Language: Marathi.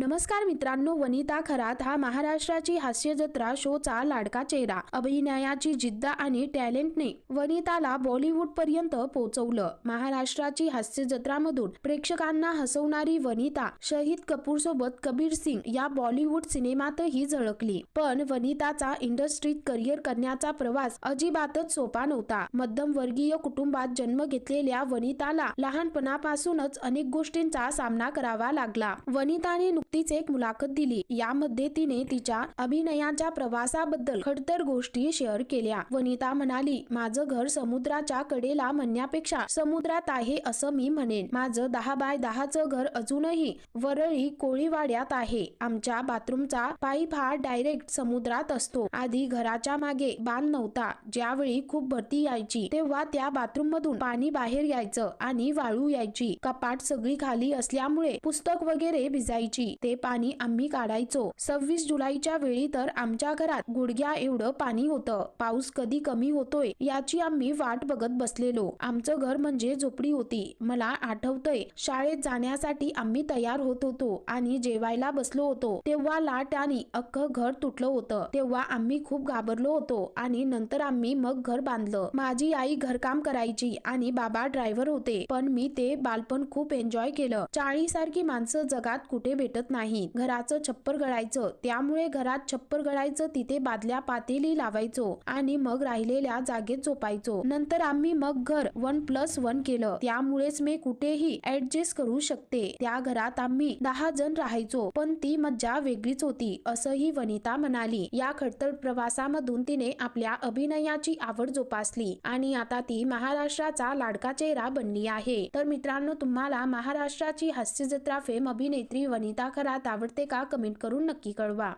नमस्कार मित्रांनो वनिता खरात हा महाराष्ट्राची हास्य जत्रा शोचा लाडका चेहरा अभिनयाची जिद्द आणि टॅलेंटने वनिताला बॉलिवूड पर्यंत पोहोचवलं. महाराष्ट्राची हास्य जत्रामधून प्रेक्षकांना हसवणारी वनिता शहीद कपूर सोबत कबीर सिंग या बॉलिवूड सिनेमातही झळकली. पण वनिताचा इंडस्ट्रीत करिअर करण्याचा प्रवास अजिबातच सोपा नव्हता. मध्यम वर्गीय कुटुंबात जन्म घेतलेल्या वनिताला लहानपणापासूनच अनेक गोष्टींचा सामना करावा लागला. वनिताने नुकतीच एक मुलाखत दिली. यामध्ये तिने तिच्या अभिनयाच्या प्रवासाबद्दल खडतर गोष्टी शेअर केल्या. वनिता म्हणाली माझं घर समुद्राच्या कडेला म्हणण्यापेक्षा समुद्रात आहे असं मी म्हणेन. माझं दहा बाय दहाचं घर अजूनही वरळी कोळीवाड्यात आहे. आमच्या बाथरूमचा पाईप हा डायरेक्ट समुद्रात असतो. आधी घराच्या मागे बांध नव्हता. ज्यावेळी खूप भरती यायची तेव्हा त्या बाथरूम मधून पाणी बाहेर यायचं आणि वाळू यायची. कपाट सगळी खाली असल्यामुळे पुस्तक वगैरे भिजायची. ते पाणी आम्ही काढायचो. सव्वीस जुलैच्या वेळी तर आमच्या घरात गुडघ्या एवढं पाणी होतं. पाऊस कधी कमी होतोय याची आम्ही वाट बघत बसलेलो. आमचं घर म्हणजे झोपडी होती. मला आठवतंय शाळेत जाण्यासाठी आम्ही तयार होत होतो आणि जेवायला बसलो होतो. तेव्हा लाट आणि अख्खं घर तुटलं होतं. तेव्हा आम्ही खूप घाबरलो होतो आणि नंतर आम्ही मग घर बांधलं. माझी आई घरकाम करायची आणि बाबा ड्रायव्हर होते. पण मी ते बालपण खूप एन्जॉय केलं. चाळीसारखी माणसं जगात कुठे भेटत नाही. घराचं छप्पर गळायचं. त्यामुळे घरात छप्पर गळायचं तिथे बादल्या पातेली लावायचो आणि मग राहिलेल्या जागेत झोपायचो. नंतर आम्ही मग घर वन प्लस वन केलं. त्यामुळेच मी कुठेही ऍडजस्ट करू शकते. त्या घरात आम्ही दहा जण राहायचो पण ती मज्जा वेगळीच होती असंही वनिता म्हणाली. या खडतड प्रवासामधून तिने आपल्या अभिनयाची आवड जोपासली आणि आता ती महाराष्ट्राचा लाडका चेहरा बनली आहे. तर मित्रांनो तुम्हाला महाराष्ट्राची हास्य जत्रा फेम अभिनेत्री वनिता खरात आवडते का कमेंट करून नक्की कळवा.